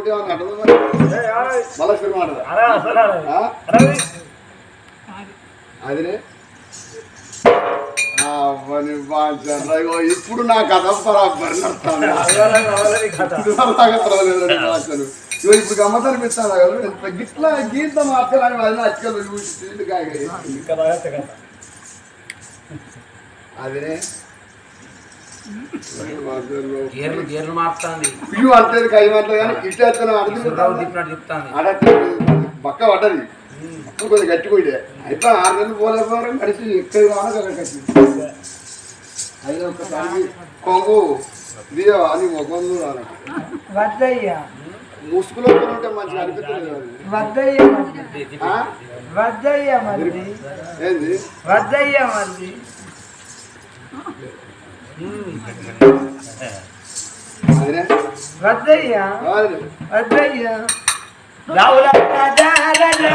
ఊరుకుంటే ఏమన్నా అంటదా? మళ్ళా మాటదా? అదినే ఇప్పుడు నా కథ బరాబర్. ఇగో ఇప్పుడు గమ్మత్ అనిపిస్తాను కదా గిట్లా గీత మార్చాలని అది అచ్చకలు కాయ అదినే గేర్లు గేర్లు అంటేది కై మాటలు కానీ ఇట్లా సుర్రావు అడుగుతుంది తిప్పినట్టు చెప్తాంది. ఆడ బక్క పడ్డది. అప్పుడు కొద్దిగా గట్టి పోయితే అయిపోయి ఆరు నెలలు పోలేకపోవడం కడిచి ఎక్కడ కావాలో అక్కడ కట్టి అది ఒక్కసారి కొంగు దియో అని వద్దయ్యా. ముసుగులో ఉంటే మంచిగా అనిపిస్తుంది. వద్దయ్యా? వద్దయ్యా మరిది ఏంది? వద్దయ్యా మరిది అదినే వద్దయ్యా వద్దయ్యా రావుల రాజా రాజా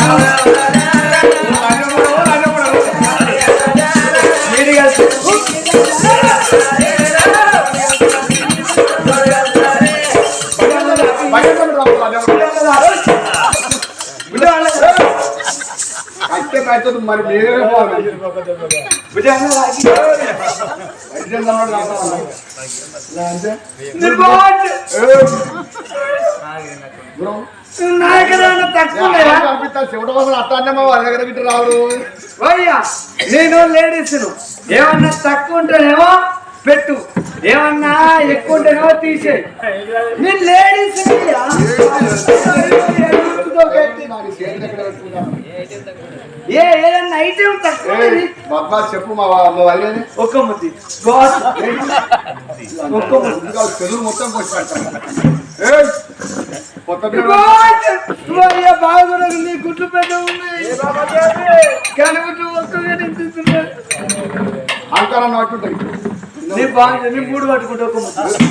రాదు అయ్యా నేను లేడీస్ ఏమన్నా తక్కువ ఉంటేనేమో పెట్టు ఏమన్నా ఎక్కువ ఉంటేనేమో తీసే నేను లేడీస్ నాకు చేతి ఎక్కడ పెట్టుకున్నాను? ఏ ఐటమ్ తక్కువ. బాబా చెప్పు మా వా- మా వాళ్ళని ఒక్క ముద్ది. ఒక్క ముద్ది. తెలుగు మొత్తం పోసి నీ గుట్లు పెద్ద ఉన్నాయి కానీ గుట్లు ఒక్కగా నింపిస్తున్నా అంకారం నట్టుంటాయి నీ బాగుంది నీ మూడు పట్టుకుంటే ఒక్క ముద్ది.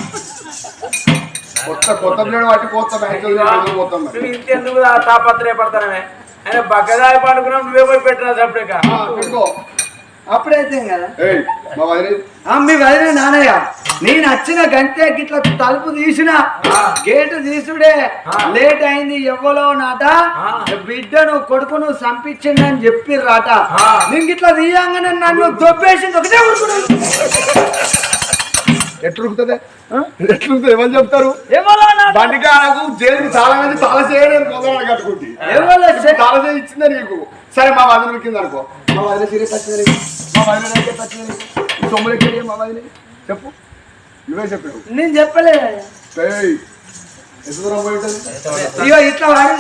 కొత్త కొత్త బిడ్డ పట్టి కొత్త బ్యాంక్ మొత్తం. మరి. ఆయన బగ్గదారి పండుకున్నాం నువ్వే పోయి పెట్టినా సపరేక అప్పుడైతే కదా? ఏయ్ మా వదిలి ఆ, మీ వదిలే నానయ్య నేను వచ్చిన గంటే గిట్ల తలుపు తీసిన. గేటు తీసుడే. లేట్ అయింది ఎవ్వలో నాట. బిడ్డను కొడుకును చంపించిందని చెప్పిర్రాట. నేను గిట్ల తీయంగానే నన్ను దొబ్బేసింది. ఒకటే ఉరుకుడు. ఎట్లుంటుంది? ఎట్లుంటుంది? ఎవరు చెప్తారు? ఎవలో నాట? బండికారకు జైలుకి చాలా మంది తల చేయడానికి పొందడానికి కట్టుకుంటే ఎవలో చె- తల చేయి ఇచ్చిందే నీకు? సరే మా వదిన కింద అనుకో. మా వదిన సీరియస్ వచ్చింది మా వదిన వచ్చింది ఈ సొమ్ములు ఎక్కడ మా వదిన. చెప్పు. నువ్వే చెప్పావు. నేను చెప్పలేదు ఇగో ఇట్లా వాడి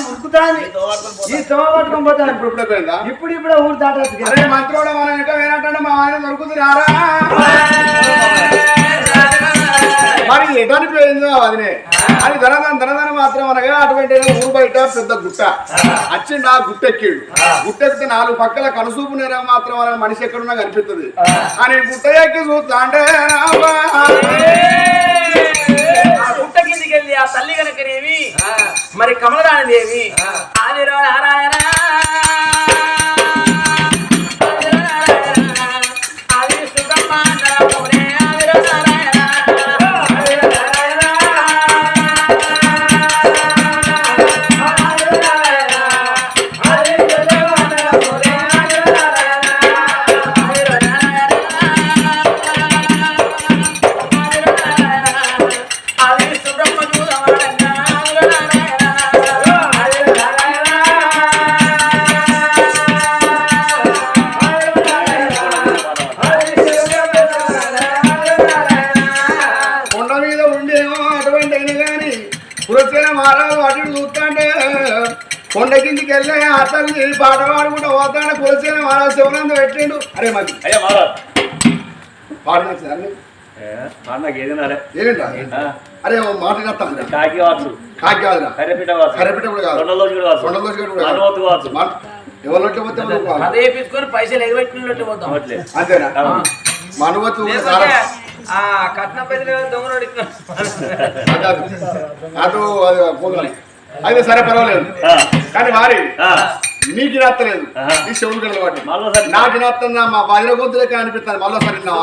ఈ పట్టుకొని పోతాను ఇప్పుడు ఇప్పుడే పోయిందా ఇప్పుడు ఇప్పుడు ఊరు దాటచ్చు అరే మంత్రోడ మన వెనక వేనంటే మా ఆయన దొరుకుతుంది మరి ఎటువంటి పోయిందో అదినే. అది ధనధన ధనధన మాత్రం అనగా అటువంటి ఊరు బయట పెద్ద గుట్ట. వచ్చిండు ఆ గుట్ట ఎక్కిడు గుట్ట ఎక్కితే నాలుగు పక్కల కనుసూపు నేర మాత్రం అనే మనిషి ఎక్కడున్నా కనిపిస్తుంది అని గుట్ట ఎక్కి చూస్తా అంటే ఆ గుట్ట కిందికి వెళ్ళి ఆ తల్లి కనుకనేవి మరి కమలరాణి దేవి ఆదిరో నారాయణ ఏంటా అరే మాట కాకి కాకి కాదురా కూడా కాదు. పోతే. అదే. పైసలు ఎగబెట్టినట్టు పోతాం. అంతేనా? ఆ. కట్న పైసలు దొంగలు. అటు. అయితే సరే పర్వాలేదు. కానీ వారి నీకు నత్తలేదు ఆహా. నీ చెవులు కలవాటి మళ్ళోసారి నాకు నత్తుందా మా బాధ్య గొంతులకే అనిపిస్తుంది. మళ్ళీసారి నా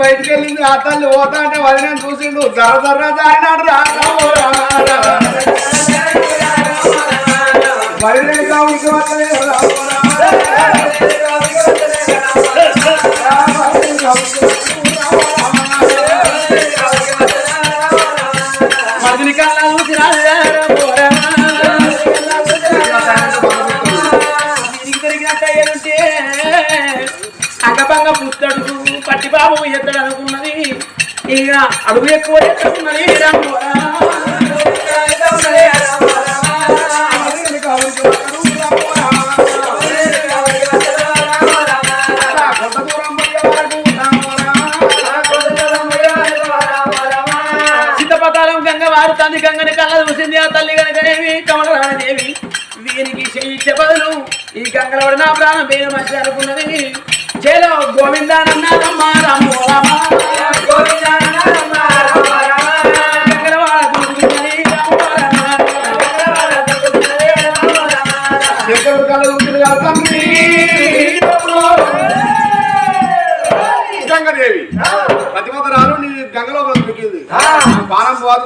బయటకు వెళ్ళింది ఆ తల్లి పోతా అంటే వదిన చూసిండు జర జర్ర జారినాడు రా సీతపతాలం గంగ వారుతాంది గంగని కళ్ళ చూసింది ఆ తల్లి గనకనేవి కమలరాణదేవి వీనికి చేయించే బదులు ఈ గంగల నా ప్రాణం పేరు మంచి అనుకున్నది. చేలో గోవిందానన్నారమ్మ రామో రామ.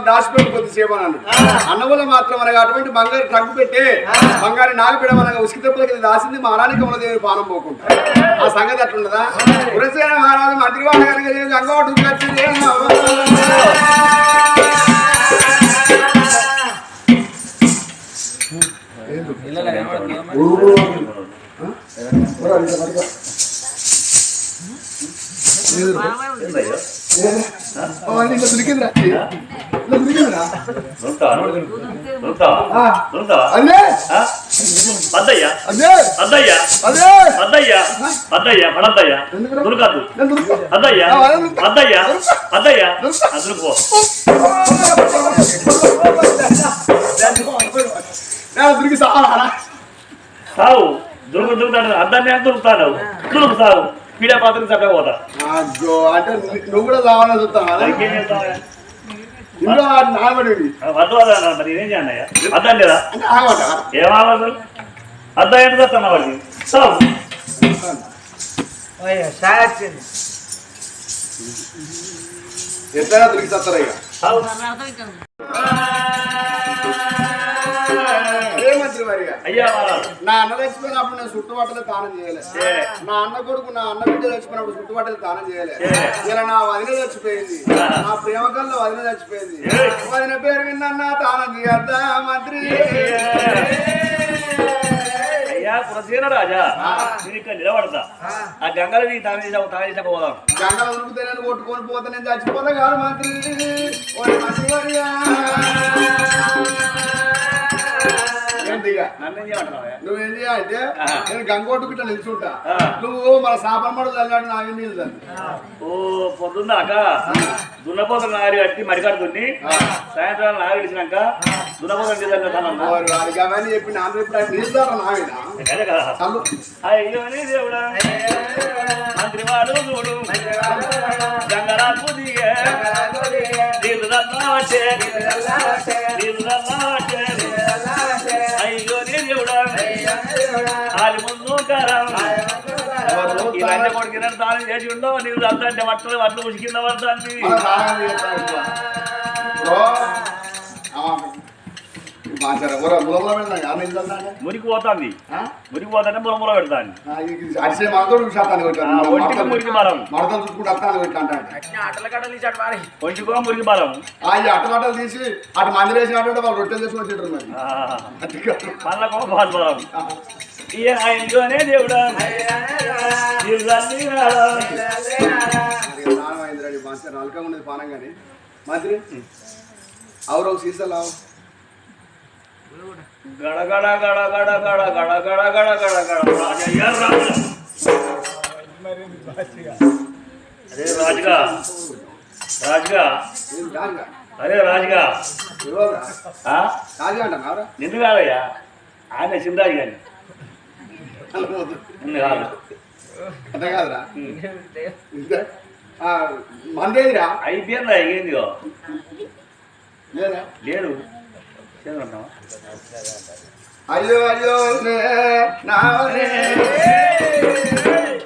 దాచిపెట్టి కొద్దిసేపు అన్నాడు. అన్నముల మాత్రం అనగా అటువంటి బంగారు ట్రంక్ పెట్టి బంగారు నాగు పెడమనగా ఉసికి దెబ్బలకి దాసింది మహారాణి కమలదేవి పానం పోకుండా ఆ సంగతి అట్లున్నదా పురసేన మహారాజు మంత్రి వాడు కనుక గంగోటు వచ్చింది. దొరికిందిరా అద్దయ్యా అద్దయ్యా అద్దయ్యా అద్దయ్యా పడద్దయ్యా? దొరకద్దు. అద్దయ్యా అద్దయ్యా అద్దయ్యా అందులో పో దొరికి సావు. దొరుకు దొరుకుతాడు అద్దాన్ని దొరుకుతాడు దొరుకుతావు పీడా పాత్ర చక్కగా పోతా. అంటే నువ్వు కూడా రావాలని చూస్తావా? ఇంట్లో ఆగబడి వద్దు మరి ఏం చేయండి అర్థం లేదా? ఏం ఆగదు అర్థం ఏంటి వస్తాను వాడికి? సో ఎట్లా తిరిగి చస్తారా మంత్రి అయ్యా. నా అన్న చచ్చిపోయినప్పుడు నేను చుట్టుపట్టలు దానం చేయలేదు చేయలే. నా అన్న కొడుకు నా అన్న బిడ్డ చచ్చిపోయినప్పుడు చుట్టుపట్టలు దానం చేయలేదు చేయలే. ఇలా నా వదిన చచ్చిపోయింది. నా ప్రేమ కల్ల వదిన చచ్చిపోయింది. వదిన పేరు విన్నా తానం చేయద్దా మంత్రి. అయ్యా కులసేన రాజా. నేను ఇక్కడ నిలబడతా. ఆ. గంగలు నీ తాను చేసావు తాను చేసాక పోదాం. గంగల ఉరుకుతే నేను కొట్టుకొని పోతే నేను చచ్చిపోతా కాదు మంత్రి. అంతే ఇక నువ్వేం చేయాలంటే నేను గంగోటు గిట్ట నిల్చుంటా. నువ్వు మన సాపరమడు చల్లాడు నాగే నీళ్ళు తల్లి. ఓ పొద్దున్నాక దున్నపోతల నారి కట్టి మరికడుతుంది సాయంత్రం నారి ఇచ్చినాక దున్నపోతల నీళ్ళు చెప్పి నాన్న ఇప్పుడు నీళ్ళు తారా నావినా మంత్రి వాడు చూడు. గంగరాజు దిగే నీళ్ళు అయ్యోనే దేవుడా అది ముందు ఇలాంటి కొడుకునే దానం చేసి ఉండవు? నీవు అంతంటే వట్టలు వడ్లు ఉసికింద పడతాను మురికి పోతుంది. మురికి పోతానే ముల పెడతాను మురికి బలం మడతలు ఒంటికో మురికి బలం అవి అట్ట తీసి అటు మంది వాళ్ళు రొట్టెలు చేసి వచ్చేటారు మరి. పళ్ళకో బాధ బలం ఈయన ఆయనలోనే దేవుడు? నాలుగు ఉండేది పానం కానీ. మంత్రి అవరో సీసలు గడగడ గడగడ గడగడ గడగడ గడగడ రాజయ్య అరే రాజుగా రాజుగా అరే రాజుగా నిన్ను కాదయ్యా ఆయన సింరాజు గాని నిన్ను కాదు అంతే కాదురా మందేదిరా అయిపోయిందా ఏందిగో లేదా అయ్యో అయ్యో నే, నా వదినే.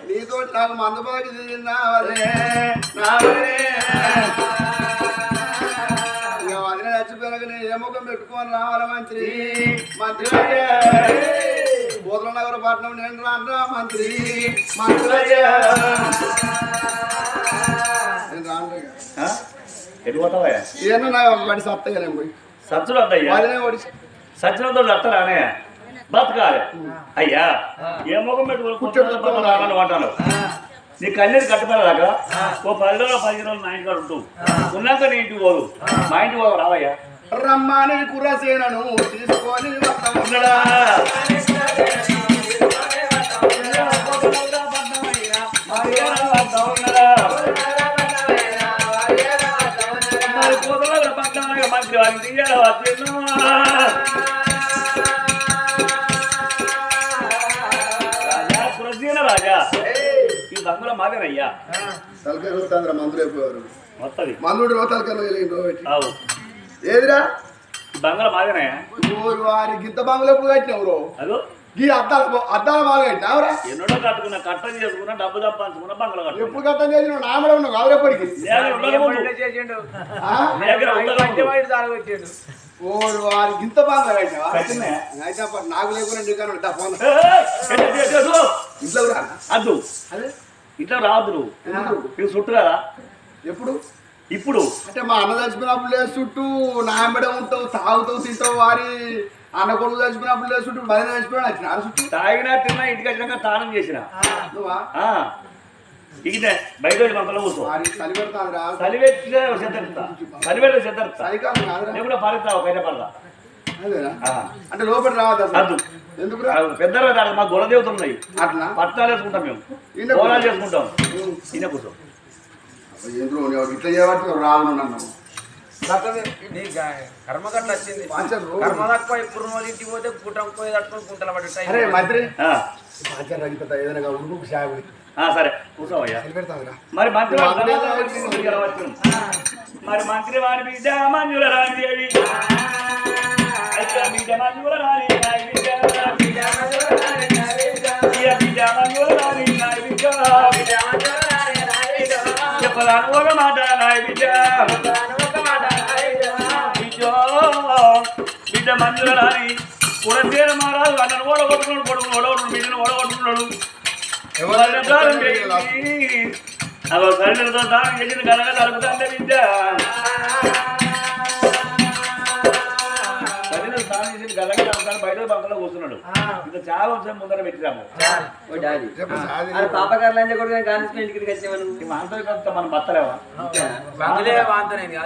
నీతో నాకు మందు బాకి తిన్నావదే నా వదినే. చచ్చిపోయినాక నేను ఏ ముఖం పెట్టుకొని రావాల మంత్రి. మంత్రి బోధన నగర పట్నం నేను రానురా మంత్రి. మంత్రి నేను రాను? ఎటు పోతావా ఏమన్నా వాడి సత్తగా నేను పోయి. సచ్చుడు వాడి సచ్చినంతో అత్తరానే బతకాలి. అయ్యా ఏ ముఖం పెట్టుకుని రావాలని అంటాను నీ కన్నీరు కట్టుకోలేదాకా ఓ పది రోజులు పదిహేను రోజులు నా ఇంటికాడ ఉంటూ ఉన్నాక నీ ఇంటికి పోదు. మా ఇంటికి పోదు రావయ్యా. రమ్మని కుర్రసేనను తీసుకొని వస్తాము ఉన్నాడా మంత్రి వారిని తీయాలి రాజా. కురసీన రాజా ఈ బంగుల మాదేనయ్యా తలకాయ వస్తాంద్ర మందులు అయిపోయారు మందుడు రో తలకాయలు అవు ఏదిరా ఈ బంగుల మాదేనయ్యా ఊరు వారి గింత బంగులు ఎప్పుడు కట్టినావు రో అదో? ఈ అద్దాల అద్దాల బాగా కట్టినావురా ఎన్నడో కట్టుకున్న కట్టం చేసుకున్న డబ్బు తప్పించుకున్న బంగుల కట్టుకున్నా. ఎప్పుడు కట్టం చేసిన నామడే ఉన్నావు కాదురేపటికి ఓరు వారి గింత బాగా కట్టినావా కట్టినా. అయితే అప్పుడు నాకు లేకుండా నీకు అని ఉంటా ఫోన్. ఇంట్లో రా అద్దు. అదే. ఇట్లా నువ్వు. చుట్టూ కదా? ఎప్పుడు? ఇప్పుడు అంటే మా అన్న చచ్చిపోయినప్పుడు లేదు చుట్టూ నాంబడే ఉంటావు తాగుతావు తింటావు వారి అన్న కొడుకు చచ్చిపోయినప్పుడు లేదు చుట్టూ బదిలీ చచ్చిపోయినా వచ్చిన చుట్టూ? తాగినా తిన్నా ఇంటికి వచ్చినాక తానం చేసిన. నువ్వా? ఆ. ఇదే బయట మంతలో కూర్చో. వారి చలి పెడతాను రా చలివెట్టితే చెద్దరుతా చలివెట్టే చెద్దరుతా కాదురా. లేకుండా పారిస్తావు బయట పడదా. అంటే లోపల రావద్దు అద్దు ఎందుకురా? పెద్ద మా గుణదేవతలు ఉన్నాయి. అట్లా? పట్టాలు వేసుకుంటాం మేము. కోలాలు చేసుకుంటాం ఈయన కూర్చో. నువ్వు ఇట్లా చేయబట్టి రాను నన్ను. నీ గా- కర్మ కట్ల వచ్చింది. పాంచర్ రో. కర్మ తక్కువ ఇప్పుడు ఇంటికి పోతే గుట్టం పోయి తట్టుకొని గుంటలు పడి అరే మంత్రి. ఆ. పాంచర్ రగిపోతా ఏదైనా ఉడుకు సాగు ఆ, సరే కూర్చోవయ్యా. చలి పెడతాను మరి మంత్రి. మరి మంత్రి వారి బిడ్డ మంజుల రాణి దేవి. బిడ్డ మంజుల రాణి చెప్పరాను ఒక మాట బిడ్డ బిడ్డ బిడ్డ మంజుల రాణి కురసేన మహారాజు అన్నను ఓడగొట్టుకున్నాడు కొడుకును ఓడగొట్టుకున్నాడు బిడ్డను ఓడగొట్టుకున్నాడు అదో సరైనతో దానం చేసిన కలగా జరుగుతుంది విద్య జరుగుతాను బయట బంకలో కూర్చున్నాడు. చాలా వచ్చే ముందర పెట్టిరాము పాపగారు కూడా కానిస్మెంట్ ఇంటికి వచ్చేవాను ఈ వాంతో కొంత మనం బతలేవా బంగులే వాంతనేది.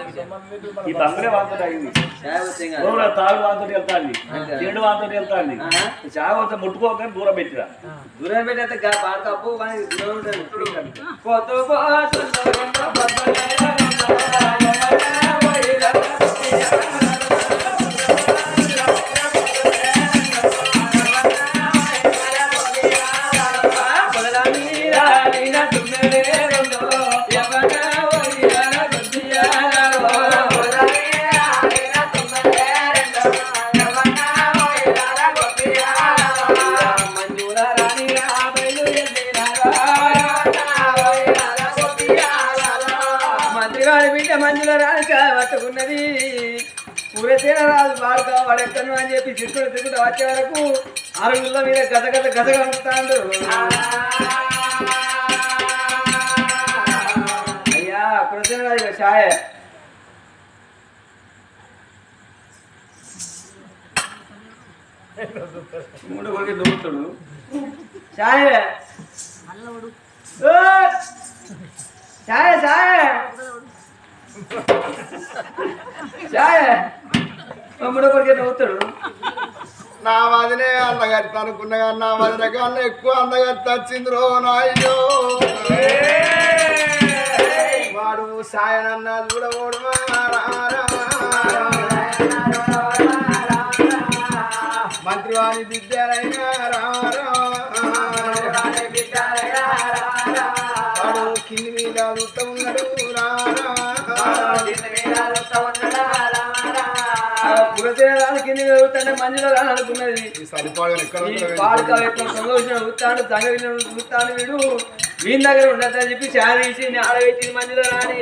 ఈ అయింది. తాగు వాంతో వెళ్తాంది. చెడు వాంతో వెళ్తాంది. చావ వచ్చి ముట్టుకోకని దూరం పెట్టిరా. దూరం మనకి దూరం ఉంటుంది పోతూ పోతూ రాజు వాడుతా వాడెక్కను అని చెప్పి చిక్కుడు చిక్కుడు వచ్చే వరకు అరుగుల మీద గత గత గతగా ఉంటాడు అయ్యా కురసేన రాజు ఛాయ. మూడు కొడుకు దొరుకుతాడు. ఛాయ. ఛాయ ఛాయ. ఛాయ. తమ్ముడు కొడుకే నవ్వుతాడు నా వదినే అందగత్త అనుకున్నా కానీ నా వదిన కన్నా ఎక్కువ అందగత్త వచ్చింది రో నాయ్యో వాడు సాయనన్న చూడబోడు మంత్రి వాణి బిడ్డలైనా వాడు కింది మీద ఉన్నాడు పురసేన రాజు కింద చదువుతాంటే మంజుల రాని అనుకున్నది ఈ సరిపాడు ఎక్కడ సంతోషం చూస్తాడు సంగతి చూస్తాడు వీడు వీని దగ్గర ఉండద్దని చెప్పి చాలా తీసి ఆడబెట్టింది మందిలో రాని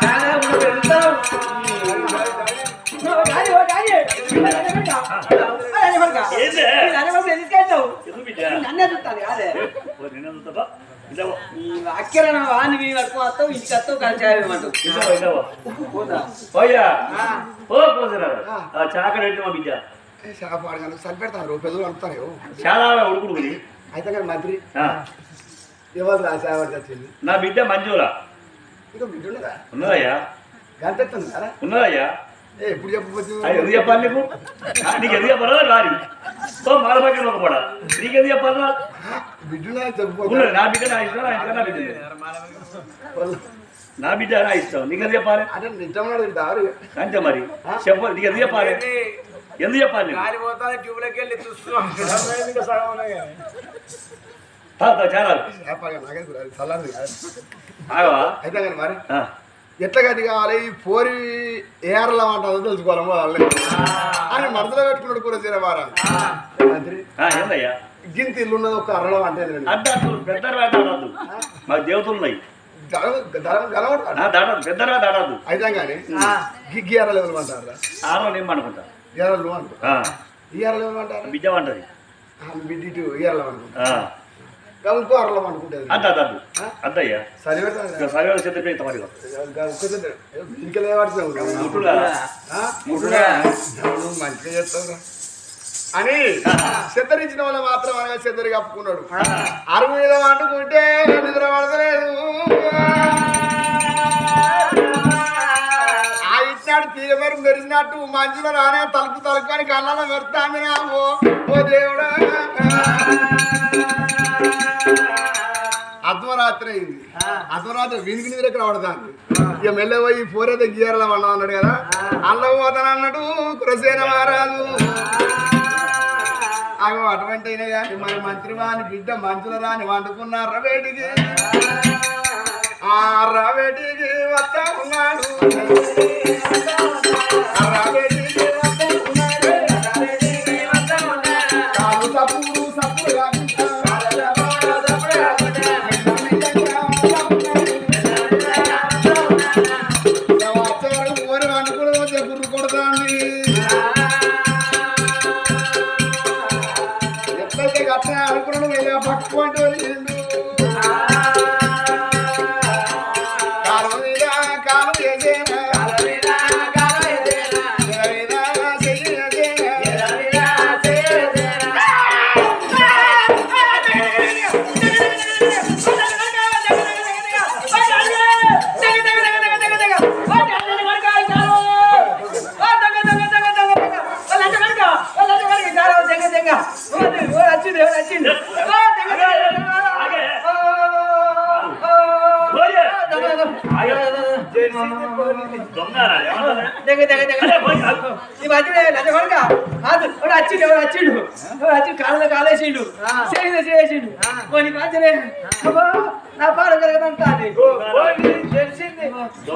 చాలా బిడ్డ? నన్నే చూస్తాను కాదే అక్కర వాడిని మీ పట్టుకుని వస్తావు ఇంటికి వస్తావు కలిసి. ఆ. చాకడ పెట్టి మా బిడ్డ. సరిపెడతారు పెద్దలు అంటారు చాలా ఉడుకుడుకుని అయితే కానీ మంత్రి ఆ, ఎవరు రా శాపాడు వచ్చింది? నా బిడ్డ మంజుల ఇంకా బిడ్డ ఉన్నదా? ఉన్నదయ్యా. కదా? ఉన్నదయ్యా. ఏ ఎప్పుడు చెప్పవచ్చు అది ఎందుకు చెప్పాలి నీకు ఆ, నీకు ఎందుకు చెప్పాలా రారి ఓ మల పక్కన ఒక పడ నీకు ఎందుకు చెప్పాలా బిడ్డున్నా చెప్పవచ్చు ఉన్నది నా బిడ్డ నా ఇష్టం నా ఇంట్లో నా బిడ్డ నా బిడ్డ నా ఇష్టం నీకు ఎందుకు చెప్పాలి అంటే నిజంగా దారు అంతే మరి చెప్పాలి నీకు ఎందుకు చెప్పాలి ఎందుకు చెప్పాలి నీకు? కాలిపోతా ట్యూబ్లోకి వెళ్ళి చూస్తున్నాం తా, తా, చాలా శాపాడు నాకే తెలియదు, చల్లారింది కాదు. ఎట్లా గది కావాలి? ఈ పోరి ఏ ఆరలా అంటుందో తెలుసుకోవాలమ్మో వాళ్ళే అని మనసులో పెట్టుకున్నాడు కూర చీరవారా గింత ఇల్లు ఉన్నది ఒక అరలో అంటే మాకు దేవతలు ఉన్నాయి. గలవడు నా దాడద్దు పెద్ద రాత ఆడద్దు అయితే కానీ గిగ్గి లెవెల్ అంటారా? ఆరో బిడ్డ అంటది బిడ్డి ఇటు అనుకుంటా ఇంకో అరలం అనుకుంటుంది. అద్దు అద్దు అద్దు. అద్దయ్యా? చెత్త మరి ముట్టుగా. నువ్వు మంచిగా చేస్తావురా అని చెద్దరించిన వాళ్ళు మాత్రం అనగా చెద్దరి కప్పుకున్నాడు అరుగు మీద వండుకుంటే నిద్ర పడతలేదు ఆ ఇచ్చినాడు తీగమరు మెరిసినట్టు మంచిగా రానే తలుపు తలుపు అని కళ్ళలో మెరుతాంది నాకు ఓ దేవుడా. అర్ధరాత్రి అయింది. అర్ధరాత్రి నిద్ర ఎక్కడ పడతాంది ఇక మెల్ల పోయి పోరేద గీయాల అన్నా అన్నాడు కదా. అల్ల పోతాను అన్నాడు కురసేన మహారాజు. అగో అటువంటి అయినా కానీ మరి మంత్రి వాని బిడ్డ మంచుల రాని వండుకున్న రవేటికి. ఆ రవేటికి వస్తా ఉన్నాడు. రవేటికి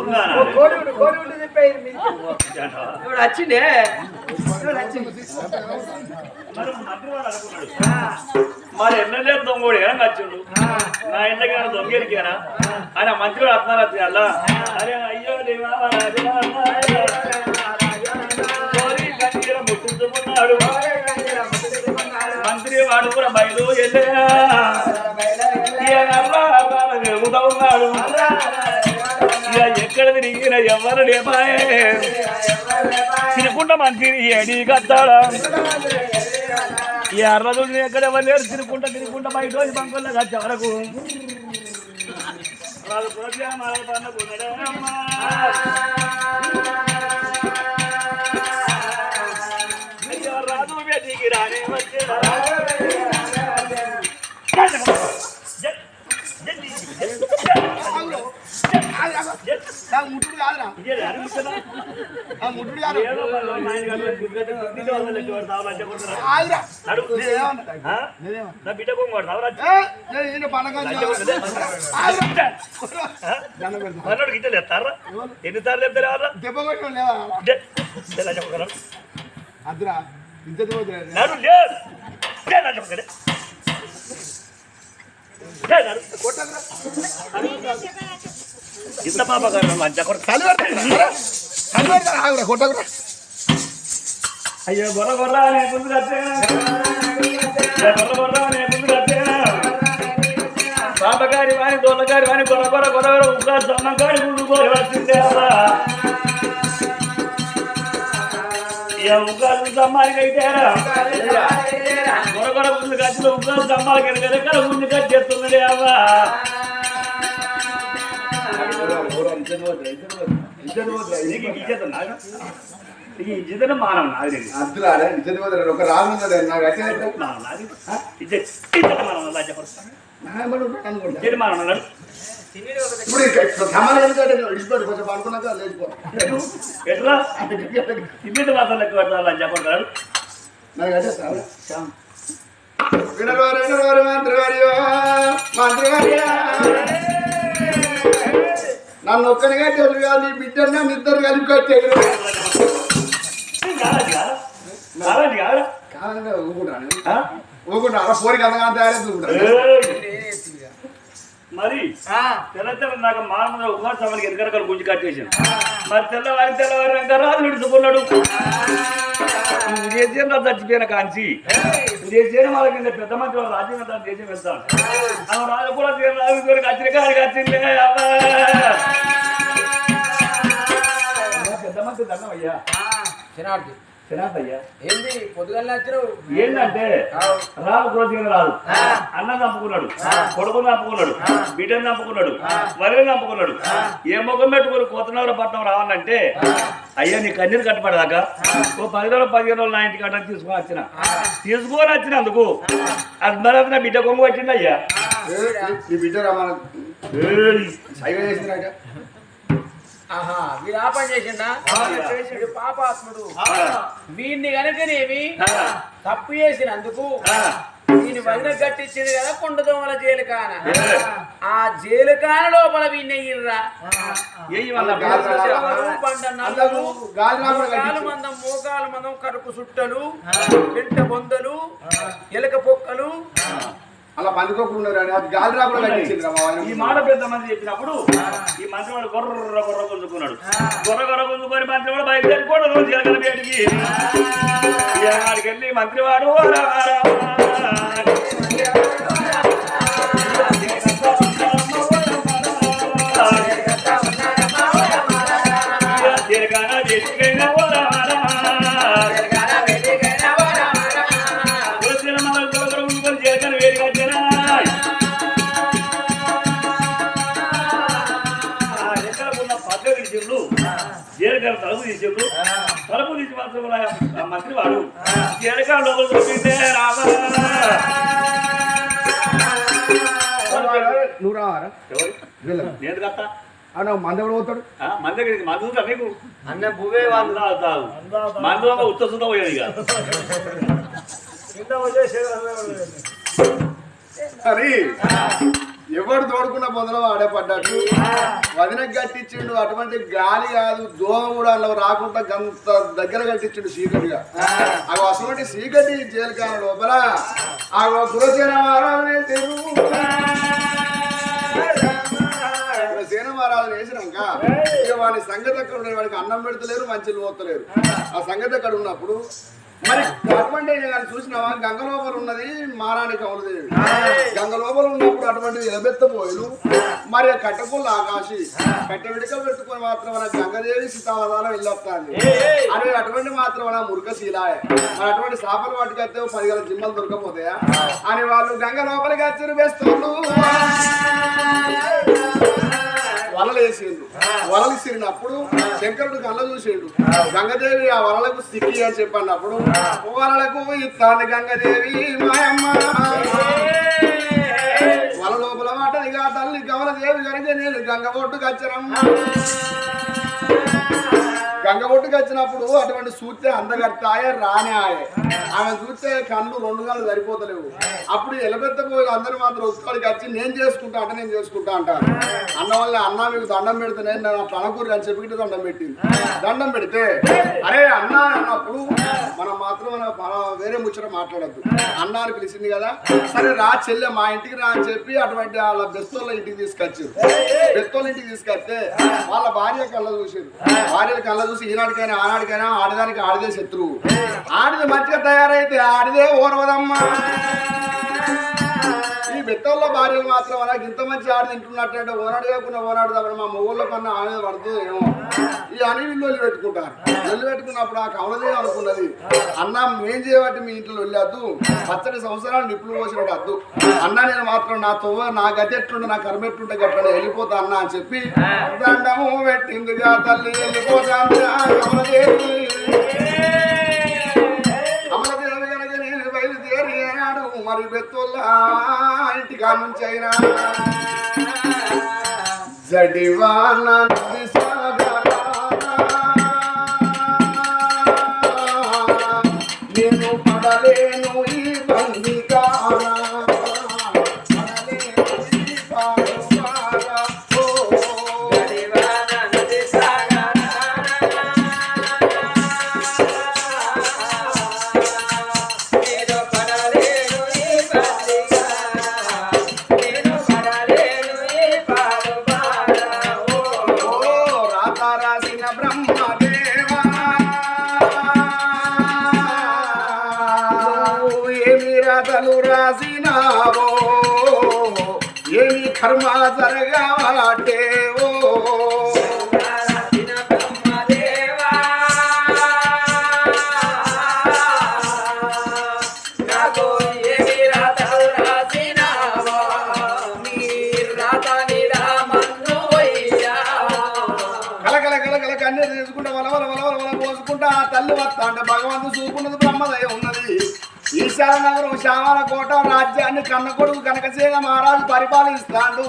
ఎవడు వచ్చిండే మరి ఎమ్మెల్యే దొంగోడు ఏం వచ్చిండు నా ఇంటికి దొంగేరికేనా ఆయన మంత్రి అర్థాలు తీయాలా అరే అయ్యో ముట్టించుకున్నాడు మంత్రి వాడు కూడా బయలు వెళ్ళా ఉన్నాడు ఎక్కడ తిరిగిన ఎవరు లేపాయే తినుకుంటా మంత్రి ఏడి కత్తాడా? ఈ అర్రదు ఎక్కడ ఎవరు లేరు? తినుకుంటా తినుకుంటా బయట వచ్చి బంకుల్లో వచ్చే వరకు. రాజు ప్రోగ్రాం ఆడపడుకున్నాడే అమ్మా. అయ్యో రాజు బేటికి రానే వచ్చేదా. జట్, జట్, జట్, జట్. నాకు ముట్టుడు కాదురా ఇదే అనిపించదా? ఆ ముట్టుడు కాదు ఏదో పనులు ఉన్నాయి కదా, గుడ్డతో గుడ్డతో వదిలేసి వాడు తావలాంటి కొడుతున్నా. ఆగురా. నడు. నేనేమన్నా? ఆ? నేనేమన్నా? నా బిడ్డ కొంగోడు తావలాంటి. ఏ, నేను ఈయన పండగ ఆగురా. ఆ? దండం పెడతా. మనోడికి ఇట్లా లేస్తారా ఎన్నిసార్లు చెప్తారు ఎవరు దెబ్బ కొట్టిన లేవా చెప్పగలరు అద్దురా ఇంత దూరం నాడు లేదు చెప్పగలే ఏ, నడు. ఇంత పాప గారు లంచ కొడుకు. కొట్టకురా అయ్యో గొర్ర గొర్ర అనే ముందు పాపగారి వాని దొల్లగారి వాని గొర్ర గొర్ర గొర్ర గొర్ర ఉగ్గా ముందు పోయి వచ్చిందే ఉగ్గాలు సమ్మానికి అయితేరా గొర్ర గొర్ర ముందు కట్టిన ఉగ్గాలు సమ్మాలకి ఎనక ముందు కట్టేస్తున్నదే అవ్వా నీకు మానవ నాది అద్దురా నిజం ఒక రాజు ఉన్నది నాకు వచ్చే ఇజ్జత మానవ ఇప్పుడు సమానం కొంచెం పడుకున్నాక లేచిపో ఎట్లా ఇమ్మిటి మాత్రం లెక్క పెట్టాలి నాకు నన్ను ఒక్కనిగా తెలుగు నీ బిడ్డను నన్ను ఇద్దరు కలిపి కట్టేది. కాదండి ఊకుంటాను ఆ? ఊకుంటా పోరికి అంతగా తయారైంది ఊకుంటాను! మరి తెల్ల తెల్ల నాకు మానవ ఉపవాసానికి ఎనకరకలు గుంజి కట్టేసాను మరి తెల్లవారి తెల్లవారి వెంక రాజు విడుచుకున్నాడు నువ్వు చేసిన రాజు చచ్చిపోయిన కాంచి? నువ్వు చేసిన వాళ్ళ కింద పెద్ద మంది వాళ్ళు రాజ్యం దాన్ని దేశం వెళ్తాను ఆ రాజు కూడా రాజు కోరిక వచ్చిన కాడికి వచ్చిందే పెద్ద మంది దండం అయ్యా తినాదయ్యా ఏంది? ఏంటంటే రాదు కులసీన రాదు. అన్న చంపుకున్నాడు కొడుకుని చంపుకున్నాడు బిడ్డను చంపుకున్నాడు వరిని చంపుకున్నాడు ఏ ముఖం పెట్టుకుని కోతనగర పట్టణం రావాలంటే అయ్యా నీ కన్నీరు కట్టపడదాకా ఓ పది రోజులు పదిహేను రోజులు నా ఇంటికి అడ్డం తీసుకొని వచ్చిన. తీసుకొని వచ్చినందుకు అది మరి నా బిడ్డ కొంగు అయ్యా. నీ బిడ్డ ఆహా వీడు ఆ పని చేసిండా? వీడు పాపాత్ముడు. వీడిని కనుకనేమి ఆ, తప్పు చేసినందుకు దీని వదిన కట్టించింది కదా కొండ దోమల జైలు కాన ఆ జైలు కాన లోపల వాళ్ళ గాలి. మందం మోకాలు మందం కరుకు సుట్టలు పెంట బొందలు ఎలక పొక్కలు అలా ఉన్నారు అది గాలి రాకుండా కట్టించింది. ఈ మాట పెద్ద మంది చెప్పినప్పుడు ఈ మంత్రి వాడు గొర్ర గొర్ర గుంజుకున్నాడు గొర్ర గొర్ర గుంజుకొని మంత్రి వాడు బయలుదేరి కూడా రోజు జరగల బయటికి ఆడికి వెళ్ళి మంత్రి వాడు జీలకర్ర తలుపు తీసిండు తలుపు తీసి మాత్రం ఆ మంత్రి వాడు జీలకర్ర లోపల చూపిందే రావా నువ్వు రావారా. నేను మంద ఎవడు పోతాడు? మందు మీకు? అన్న వాళ్ళు. మందు ఉత్తసుతో పోయాడు ఇక. ఎవడు తోడుకున్న పొందలో వాడే పడ్డట్టు? వదిన కట్టించిండు అటువంటి గాలి కాదు దోమ కూడా అలా రాకుండా గంత దగ్గర కట్టించిండు సీకటిగా. అవి అటువంటి సీకటి జైలుకాన లోపల మహారాజునే తెలుగు సేన మహారాజుని వేసినాక ఇక వాడి సంగతి అక్కడ వాడికి అన్నం పెడతలేరు మంచి పోతలేరు. ఆ సంగతి అక్కడ ఉన్నప్పుడు మరి అటువంటి కానీ చూసినావా? గంగ లోపల ఉన్నది మారాణి కౌలదేవి గంగ లోపల ఉన్నప్పుడు అటువంటి ఎలబెత్తపోయిలు మరి కట్టపుల్ల ఆకాశి కట్ట విడక పెట్టుకొని మాత్రం గంగదేవి సీతావధానం వెళ్ళొస్తాంది. అని అటువంటి మాత్రం మురుకశీలాయ మరి అటువంటి చేపలు వాటికైతే పది గల జిమ్మలు దొరకపోతాయా? అని వాళ్ళు గంగ లోపలికి వచ్చి వేస్తుండ్రు వలలు వేసిండు వలలు ఇసిరినప్పుడు శంకరుడు కళ్ళ చూసిండు గంగదేవి ఆ వలలకు సిక్కి అని చెప్పన్నప్పుడు వలలకు ఇస్తాను గంగదేవి మాయమ్మ. వల లోపల మాట ఇక తల్లి గమలదేవి కనుక నేను గంగ ఒడ్డుకు వచ్చరమ్మ గంగ ఒడ్డుకు వచ్చినప్పుడు అటువంటి చూస్తే అందగత్తాయ రానే ఆయే ఆమె చూస్తే కళ్ళు రెండు కళ్ళు సరిపోతలేవు. అప్పుడు ఎలబెత్త పోయి అందరూ మాత్రం ఒక్కడికి వచ్చి నేను చేసుకుంటా అంటే నేను చేసుకుంటా అంటారు. అన్న వల్ల అన్న మీకు దండం పెడితే నేను అట్లా అని చెప్పి దండం పెట్టింది దండం పెడితే? అరే అన్న అన్నప్పుడు మనం మాత్రం మన వేరే ముచ్చట మాట్లాడద్దు. అన్న అని పిలిచింది కదా సరే రా చెల్లె మా ఇంటికి రా అని చెప్పి అటువంటి వాళ్ళ బెస్తోళ్ళ ఇంటికి తీసుకొచ్చారు. బెస్తోళ్ళ ఇంటికి తీసుకొస్తే వాళ్ళ భార్య కళ్ళ చూసారు భార్య కళ్ళ చూసి ఈనాటికైనా ఆనాడికైనా ఆడదానికి ఆడిదే శత్రువు. ఆడిది మంచిగా తయారైతే ఆడిదే ఓర్వదమ్మా. ఈ భార్యలు మాత్రం అలాగే ఇంత మంచి ఆడి తింటున్నట్టు ఓనాడు కాకుండా ఓనాడు తప్ప మా మొగోళ్ళ కన్నా ఆమె పడుతుంది ఏమో. ఈ అని వీళ్ళు వెళ్ళి పెట్టుకుంటారు. వెళ్ళి పెట్టుకున్నప్పుడు ఆ కమలదే అనుకున్నది అన్న మేం చేయబట్టి మీ ఇంట్లో వెళ్ళొద్దు పచ్చడి సంవత్సరాలు నిప్పులు పోసినట్టు వద్దు. అన్న నేను మాత్రం నా తొవ్వ నా గతి ఎట్లుండే నా కర్మ ఎట్లుంటే గట్ల వెళ్ళిపోతా అన్న అని చెప్పి దండము పెట్టిందిగా తల్లి. వెళ్ళిపోతాను కమలదేవి అమలదేవి కనుక నేను బయలుదేరి మరి బెత్తుల్లా. ఇంటికా కానుంచి అయినా జడివాన నది నేను పడలేను ఈ బందిగాన. అంటే భగవంతుడు చూపున్నది బ్రహ్మదయ ఉన్నది. ఈశాల నగరం శ్యామల కోట రాజ్యాన్ని కన్న కొడుకు కనకసేన మహారాజు పరిపాలిస్తాడు.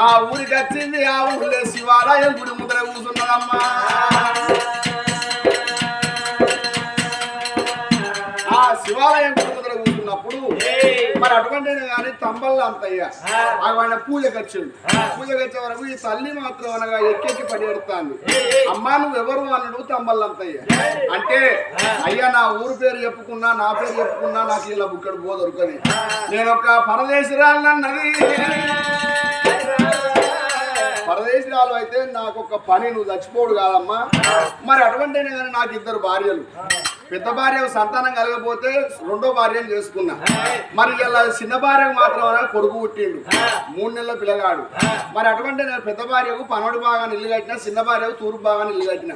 ఆ ఊరికి వచ్చింది ఆ ఊళ్ళో శివాలయం గుడి ముద్ర కూర్చున్నదమ్మా. ఆ శివాలయం మరి అటువంటి కానీ తంబల్లో అంతయ్య ఆయన పూజకు వచ్చిండు పూజకు వచ్చే వరకు ఈ తల్లి మాత్రం అనగా ఎక్కెక్కి పడి ఎడతాంది అమ్మా నువ్వు ఎవరు అన్నాడు తంబల్ అంతయ్య అంటే అయ్యా నా ఊరు పేరు చెప్పుకున్నా నా పేరు చెప్పుకున్నా నాకు ఇలా బుక్కడు పో దొరకది నేను ఒక పరదేశరాలన్నది పరదేశరాలు అయితే నాకు ఒక పని నువ్వు చచ్చిపోడు కాదమ్మా మరి అటువంటి కానీ నాకు ఇద్దరు భార్యలు పెద్ద భార్య సంతానం కలగపోతే రెండో భార్యను చేసుకున్నా. మరి ఇలా చిన్న భార్యకు మాత్రం అనగా కొడుకు పుట్టిండు. మూడు నెలల పిల్లగాడు. మరి అటువంటి నా పెద్ద భార్యకు పనోడు బాగా ఇల్లు కట్టిన చిన్న భార్యకు తూర్పు బాగా ఇల్లు కట్టిన.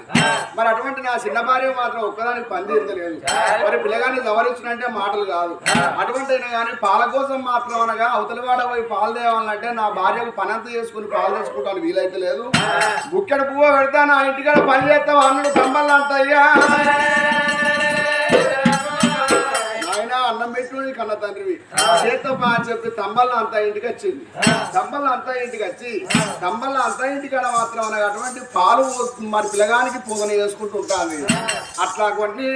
మరి అటువంటి నా చిన్న భార్య మాత్రం ఒక్కదానికి పని తీరలేదు మరి పిల్లగాన్ని సవరించినంటే మాటలు కాదు. అటువంటి అయినా కానీ పాల కోసం మాత్రం అనగా అవతలివాడ పోయి పాలు తేవాలంటే నా భార్యకు పని అంతా చేసుకుని పాలు తెచ్చుకోవడానికి వీలైతే లేదు. బుక్కెడు పువ్వు పెడతా నా ఇంటికాడ పని చేస్తావు అన్నుడు తంబల్ అంతయ్యా అన్నం పెట్టుకుని కన్న తండ్రివి. చేతప్పా అని చెప్పి తంబల్ల అంతా ఇంటికి వచ్చింది. తంబల్ల అంతా ఇంటికి వచ్చి తంబల్ల అంతా ఇంటికాడ మాత్రం అనగా అటువంటి పాలు మరి పిల్లగానికి పొగని వేసుకుంటూ ఉంటాను. అట్లా కొన్ని